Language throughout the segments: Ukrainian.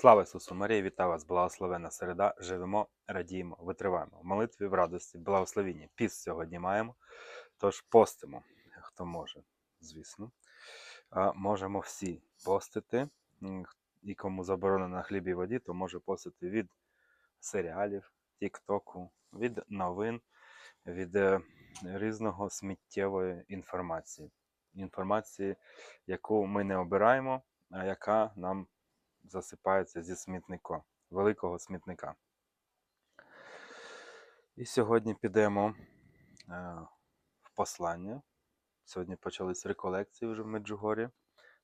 Слава Ісусу Марії, вітаю вас, благословена середа. Живемо, радіємо, витриваємо. В молитві, в радості, благословінні. Піст сьогодні маємо. Тож постимо, хто може, звісно. Можемо всі постити. І кому заборонено на хлібі і воді, то може постити від серіалів, тіктоку, від новин, від е, різного сміттєвої інформації. Інформації, яку ми не обираємо, а яка нам засипається зі смітника, великого смітника. І сьогодні підемо е, в послання. Сьогодні почались реколекції вже в Меджугорі.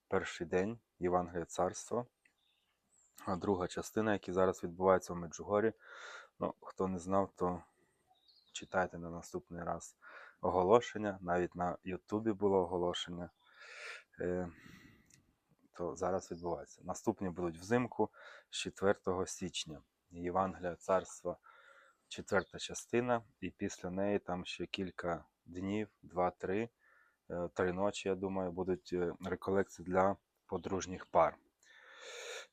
Перший день Євангелія Царства. А друга частина, які зараз відбуваються в Меджугорі. Ну, хто не знав, то читайте на наступний раз оголошення. Навіть на Ютубі було оголошення. То зараз відбувається. Наступні будуть взимку з 4 січня. Євангелія царства, четверта частина, і після неї там ще кілька днів, два-три, е, три ночі, я думаю, будуть е, реколекції для подружніх пар.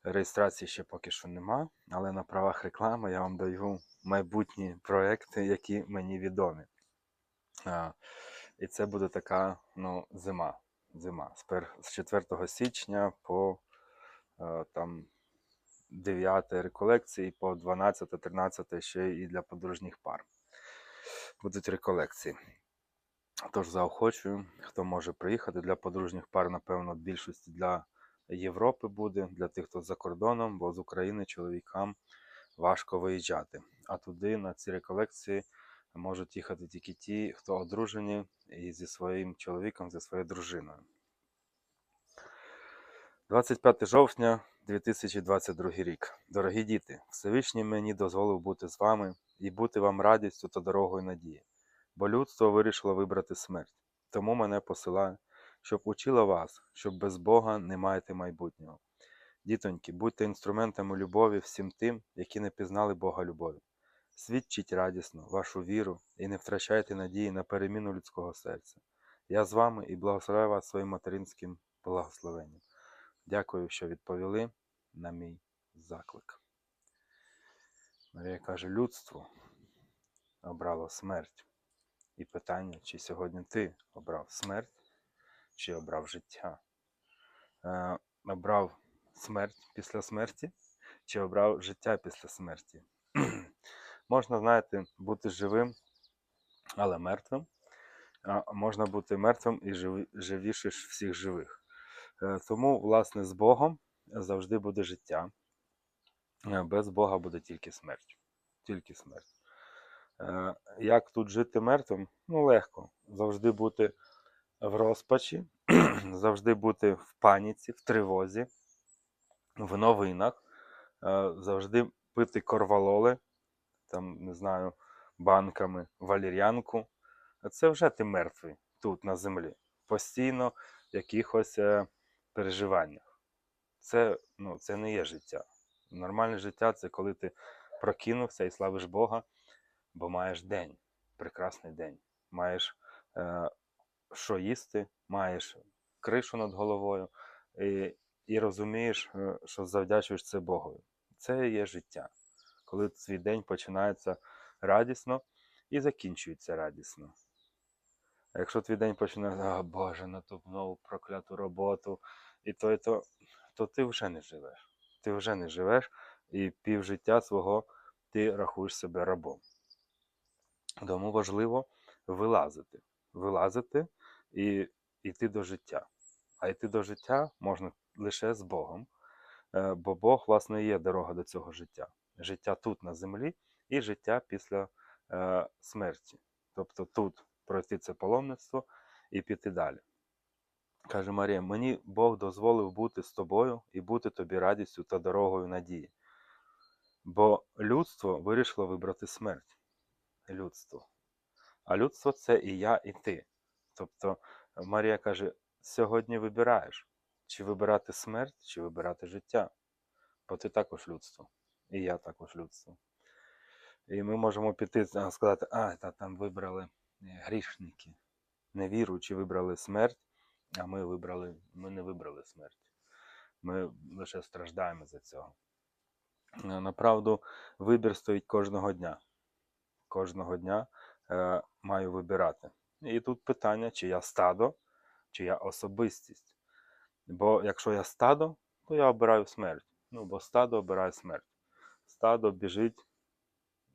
Реєстрації ще поки що нема, але на правах реклами я вам даю майбутні проекти, які мені відомі. І це буде така ну, зима зима. З, 4 січня по е, там 9 реколекції, по 12-13 ще і для подружніх пар. Будуть реколекції. Тож заохочую, хто може приїхати для подружніх пар, напевно, більшості для Європи буде, для тих, хто за кордоном, бо з України чоловікам важко виїжджати. А туди на ці реколекції можуть їхати тільки ті, хто одружені і зі своїм чоловіком, зі своєю дружиною. 25 жовтня 2022 рік. Дорогі діти, Всевишній мені дозволив бути з вами і бути вам радістю та дорогою надії, бо людство вирішило вибрати смерть. Тому мене посилає, щоб учила вас, щоб без Бога не маєте майбутнього. Дітоньки, будьте інструментами любові всім тим, які не пізнали Бога любові. Свідчіть радісно вашу віру і не втрачайте надії на переміну людського серця. Я з вами і благословляю вас своїм материнським благословенням. Дякую, що відповіли на мій заклик. Марія каже: людство обрало смерть. І питання, чи сьогодні ти обрав смерть, чи обрав життя? Е, обрав смерть після смерті, чи обрав життя після смерті? Можна, знаєте, бути живим, але мертвим. А можна бути мертвим і живі- живіше всіх живих. Е, Тому, власне, з Богом завжди буде життя. Е, Без Бога буде тільки смерть. Тільки смерть. Е, Як тут жити мертвим? Ну, легко. Завжди бути в розпачі, завжди бути в паніці, в тривозі, в новинах, завжди пити корвалоли, там, не знаю, банками, валір'янку. Це вже ти мертвий тут, на землі. Постійно в якихось е, переживаннях. Це, ну, це не є життя. Нормальне життя це коли ти прокинувся і славиш Бога, бо маєш день, прекрасний день. Маєш е, що їсти, маєш кришу над головою і, і розумієш, е, що завдячуєш це Богові. Це є життя, коли твій день починається радісно і закінчується радісно. А якщо твій день починається, а Боже, на ту нову прокляту роботу, і то, і то, то ти вже не живеш. Ти вже не живеш, і півжиття свого ти рахуєш себе рабом. Тому важливо вилазити. Вилазити і йти до життя. А йти до життя можна лише з Богом, е, бо Бог, власне, є дорога до цього життя. Життя тут на землі і життя після е, смерті. Тобто тут пройти це паломництво і піти далі. Каже Марія: мені Бог дозволив бути з тобою і бути тобі радістю та дорогою надії. Бо людство вирішило вибрати смерть. Людство. А людство це і я, і ти. Тобто Марія каже: сьогодні вибираєш, чи вибирати смерть, чи вибирати життя. Бо ти також людство. І я також людство. І ми можемо піти а, сказати, а, та там вибрали е, грішники. Невіруючі вибрали смерть, а ми вибрали, ми не вибрали смерть. Ми лише страждаємо за цього. Е, Направду, вибір стоїть кожного дня. Кожного дня е, маю вибирати. І тут питання, чи я стадо, чи я особистість. Бо якщо я стадо, то я обираю смерть. Ну, бо стадо обирає смерть. Стадо біжить,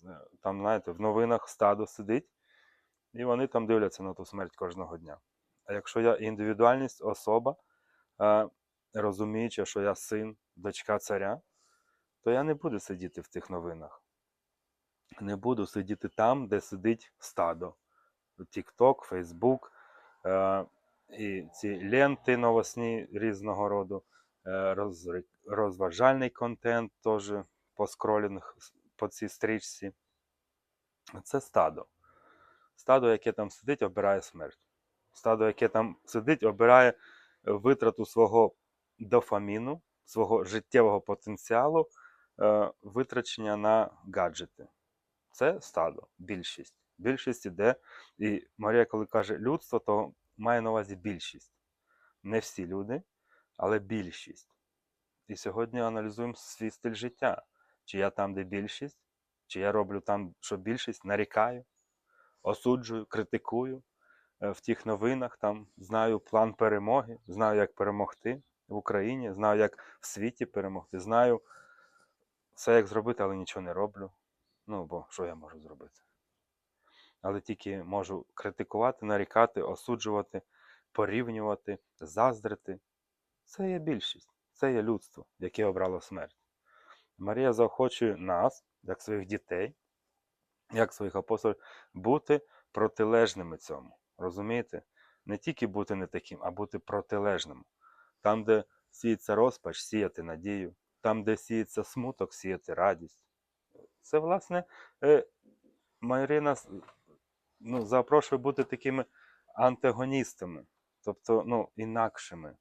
е, там, знаєте, в новинах стадо сидить, і вони там дивляться на ту смерть кожного дня. А якщо я індивідуальність, особа, е, розуміючи, що я син, дочка царя, то я не буду сидіти в тих новинах. Не буду сидіти там, де сидить стадо. TikTok, Facebook, е, і ці ленти новосні різного роду, роз- розважальний контент теж по скролінг по цій стрічці. Це стадо. Стадо, яке там сидить, обирає смерть. Стадо, яке там сидить, обирає витрату свого дофаміну, свого життєвого потенціалу, е, витрачення на гаджети. Це стадо, більшість. Більшість іде. І Марія, коли каже людство, то має на увазі більшість. Не всі люди, але більшість. І сьогодні аналізуємо свій стиль життя. Чи я там, де більшість, чи я роблю там, що більшість, нарікаю, осуджую, критикую е, в тих новинах, там знаю план перемоги, знаю, як перемогти в Україні, знаю, як в світі перемогти, знаю все, як зробити, але нічого не роблю. Ну, бо що я можу зробити? Але тільки можу критикувати, нарікати, осуджувати, порівнювати, заздрити. Це є більшість, це є людство, яке обрало смерть. Марія заохочує нас, як своїх дітей, як своїх апостолів, бути протилежними цьому. Розумієте? Не тільки бути не таким, а бути протилежним. Там, де сіється розпач, сіяти надію, там, де сіється смуток, сіяти радість. Це, власне, е, Марія нас ну, запрошує бути такими антагоністами, тобто ну, інакшими.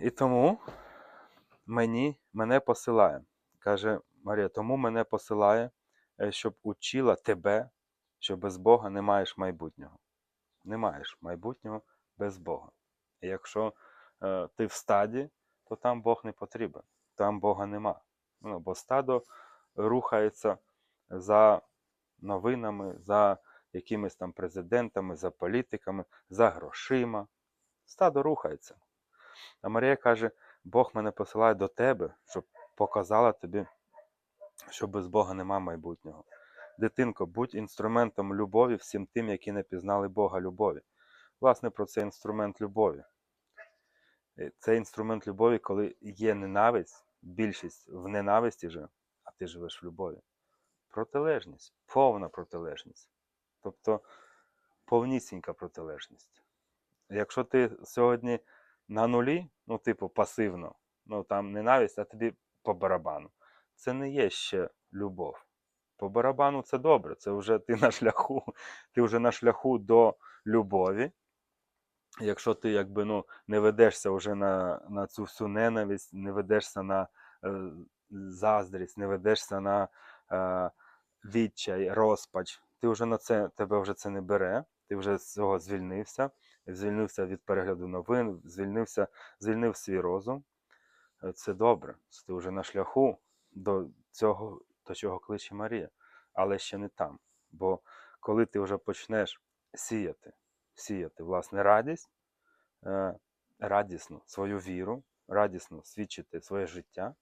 І тому мені, мене посилає, каже Марія, тому мене посилає, е, щоб учила тебе, що без Бога не маєш майбутнього. Не маєш майбутнього без Бога. І якщо е, ти в стаді, то там Бог не потрібен, там Бога нема. Ну, бо стадо рухається за новинами, за якимись там президентами, за політиками, за грошима. Стадо рухається. А Марія каже: Бог мене посилає до тебе, щоб показала тобі, що без Бога нема майбутнього. Дитинко, будь інструментом любові всім тим, які не пізнали Бога любові. Власне, про цей інструмент любові. Е, Це інструмент любові, коли є ненависть, більшість в ненависті же, а ти живеш в любові. Протилежність, повна протилежність. Тобто повнісінька протилежність. Якщо ти сьогодні на нулі, ну, типу, пасивно, ну там ненависть, а тобі по барабану. Це не є ще любов. По барабану це добре, це вже ти на шляху, ти вже на шляху до любові. Якщо ти якби ну, не ведешся вже на, на цю всю ненависть, не ведешся на е, заздрість, не ведешся на е, відчай, розпач, ти вже на це тебе вже це не бере, ти вже з цього звільнився, звільнився від перегляду новин, звільнився, звільнив свій розум. Е, Це добре. Ти вже на шляху до цього, до чого кличе Марія, але ще не там. Бо коли ти вже почнеш сіяти, сіяти власне радість, е, радісно свою віру, радісно свідчити своє життя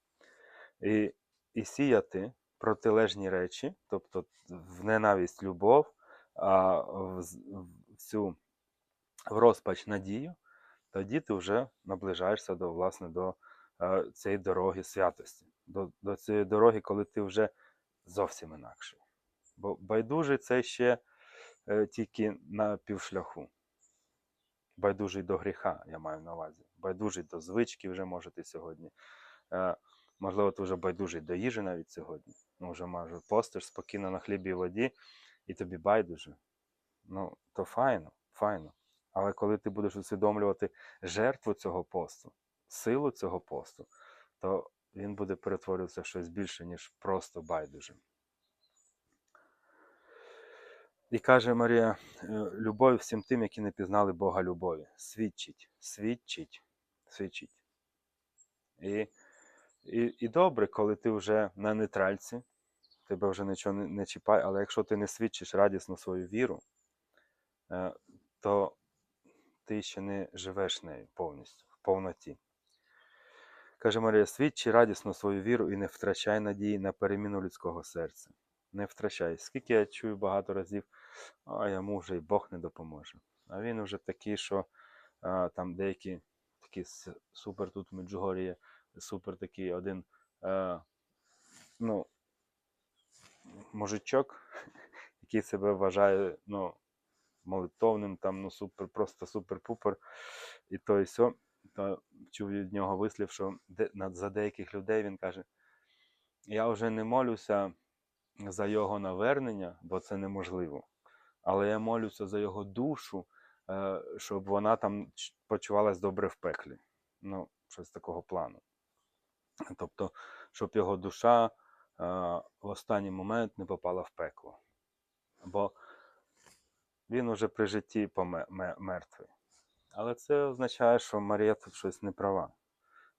і, і сіяти протилежні речі, тобто в ненависть любов, а в цю в розпач надію, тоді ти вже наближаєшся до власне до е, цієї дороги святості, до, до цієї дороги, коли ти вже зовсім інакший. Бо байдужий це ще е, тільки на півшляху. Байдужий до гріха, я маю на увазі. Байдужий до звички вже можете сьогодні. Е, можливо, ти вже байдужий до їжі навіть сьогодні. Ну, вже може постиш спокійно на хлібі і воді, і тобі байдуже. Ну, то файно, файно. Але коли ти будеш усвідомлювати жертву цього посту, силу цього посту, то він буде перетворюватися в щось більше, ніж просто байдуже. І каже Марія, е, любов всім тим, які не пізнали Бога любові. Свідчить, свідчить, свідчить. І, І, і добре, коли ти вже на нейтральці, тебе вже нічого не, не чіпає, але якщо ти не свідчиш радісно свою віру, е, то ти ще не живеш нею повністю, в повноті. Каже Марія, свідчи радісно свою віру і не втрачай надії на переміну людського серця. Не втрачай. Скільки я чую багато разів, а йому вже і Бог не допоможе. А він вже такий, що а, там деякі такі супер тут в Меджугорі, супер такий один, е, ну, мужичок, який себе вважає, ну, молитовним, там, ну, супер, просто супер-пупер, і то і сьо. То чув від нього вислів, що за деяких людей він каже: Я вже не молюся за його навернення, бо це неможливо. Але я молюся за його душу, е, щоб вона там почувалась добре в пеклі. Ну, щось такого плану. Тобто, щоб його душа е, в останній момент не попала в пекло. Бо він уже при житті мертвий. Але це означає, що Марія тут щось не права.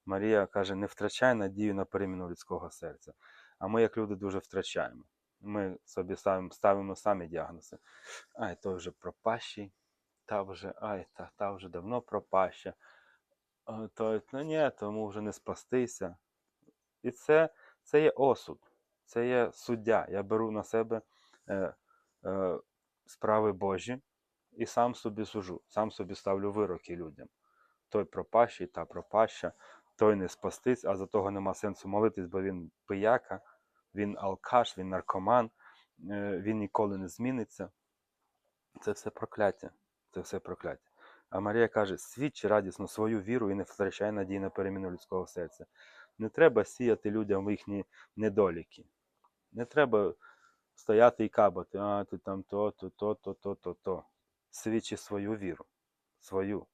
Марія каже, не втрачай надію на переміну людського серця. А ми, як люди, дуже втрачаємо. Ми собі ставимо, самі діагнози. Ай, той вже пропащий, та вже, ай, та, та вже давно пропаща. Той, ну ні, тому вже не спастися. І це, це є осуд, це є суддя. Я беру на себе е, е, справи Божі і сам собі сужу, сам собі ставлю вироки людям. Той пропащий, та пропаща, той не спастись, а за того нема сенсу молитись, бо він пияка, він алкаш, він наркоман, е, він ніколи не зміниться. Це все прокляття. Це все прокляття. А Марія каже: свідчи радісно свою віру і не втрачай надії на переміну людського серця. Не треба сіяти людям їхні недоліки. Не треба стояти і кабати, а ти там то, то, то, то, то, то, то. Свідчи свою віру, свою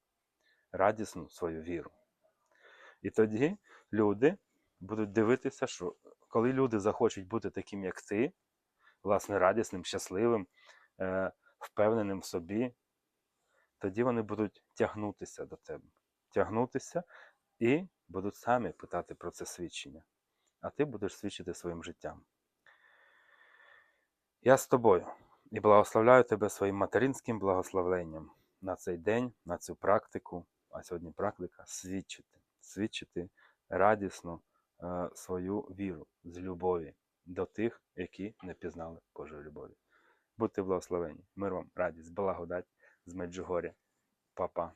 радісну свою віру. І тоді люди будуть дивитися, що коли люди захочуть бути таким, як ти, власне, радісним, щасливим, е, впевненим в собі, тоді вони будуть тягнутися до тебе. Тягнутися і будуть самі питати про це свідчення. А ти будеш свідчити своїм життям. Я з тобою і благословляю тебе своїм материнським благословенням на цей день, на цю практику, а сьогодні практика свідчити, свідчити радісно е, свою віру з любові до тих, які не пізнали Божої любові. Будьте благословені, мир вам, радість, благодать з Меджугоря. Па-па.